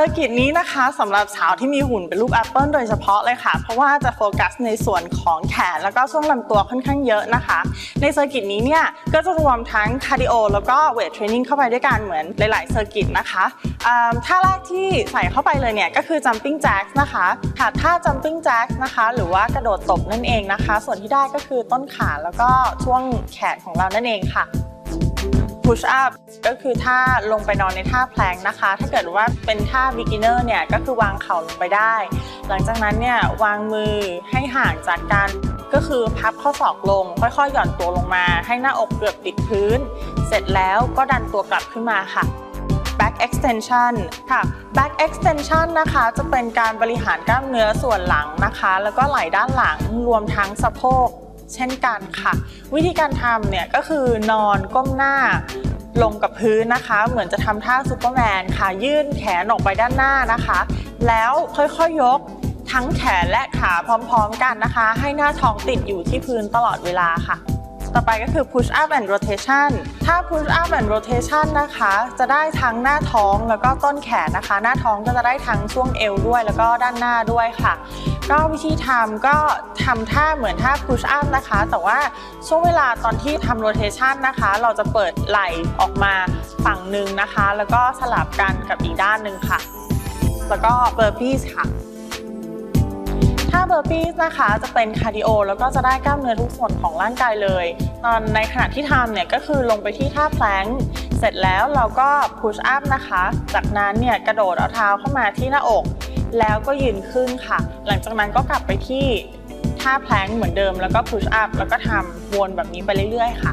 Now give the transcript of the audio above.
อร์กิตนี้นะคะสำหรับสาวที่มีหุ่นเป็นรูปแอปเปิลโดยเฉพาะเลยค่ะ เพราะว่าจะโฟกัสในส่วนของแขนแล้วก็ช่วงลำตัวค่อนข้างเยอะนะคะ ในเซอร์กิตนี้เนี่ยก็จะรวมทั้งคาร์ดิโอแล้วก็เวทเทรนนิ่งเข้าไปด้วยกันเหมือนหลายๆเซอร์กิตนะคะอ่าท่าแรกที่ใส่เข้าไปเลยเนี่ยก็คือ jumping jacks นะคะค่ะท่า jumping jacks นะคะ หรือว่ากระโดดตบนั่นเองนะคะ ส่วนที่ได้ก็คือต้นขาแล้วก็ช่วงแขนของเรานั่นเองค่ะ push up ก็คือท่าลงไปนอนในท่าแพลงนะคะ ถ้าเกิดว่าเป็นท่า beginner เนี่ยก็คือวางเข่าลงไปได้ หลังจากนั้นเนี่ยวางมือให้ห่างจากกันก็คือพับข้อศอกลง ค่อยๆ หย่อนตัวลงมา ให้หน้าอกเกือบติดพื้น เสร็จแล้วก็ดันตัวกลับขึ้นมาค่ะ back extension ค่ะ back extension นะคะจะเป็นการบริหารกล้ามเนื้อส่วนหลังนะคะ แล้วก็ไหล่ด้านหลังรวมทั้งสะโพกเช่นกันค่ะ วิธีการทำเนี่ยก็คือนอนก้มหน้า ลงกับพื้นนะคะ เหมือนจะทำท่าซูเปอร์แมนค่ะ ยื่นแขนออกไปด้านหน้านะคะ แล้วค่อยๆยกทั้งแขนและขาพร้อมๆกันนะคะ ให้หน้าท้องติดอยู่ที่พื้นตลอดเวลาค่ะ ต่อไปก็คือ push up and rotation ถ้า push up and rotation นะคะ จะได้ทั้งหน้าท้องแล้วก็ต้นแขนนะคะ หน้าท้องก็จะได้ทั้งช่วงเอวด้วย แล้วก็ด้านหน้าด้วยค่ะ ก็วิธีทำก็ทำท่าเหมือนท่า push up นะคะ แต่ว่าช่วงเวลาตอนที่ทำ rotation นะคะ เราจะเปิดไหล่ออกมาฝั่งหนึ่งนะคะ แล้วก็สลับกันกับอีกด้านหนึ่งค่ะ แล้วก็ burpees ค่ะถ้าเบอร์ปี้นะคะจะเป็นคาร์ดิโอแล้วก็จะได้กล้ามเนื้อทุกส่วนของร่างกายเลย ตอนในขณะที่ทำเนี่ยก็คือลงไปที่ท่าแพลงเสร็จแล้วเราก็พุชอัพนะคะ จากนั้นเนี่ยกระโดดเอาเท้าเข้ามาที่หน้าอก แล้วก็ยืนขึ้นค่ะ หลังจากนั้นก็กลับไปที่ท่าแพลงเหมือนเดิมแล้วก็พุชอัพแล้วก็ทำวนแบบนี้ไปเรื่อยๆ ค่ะ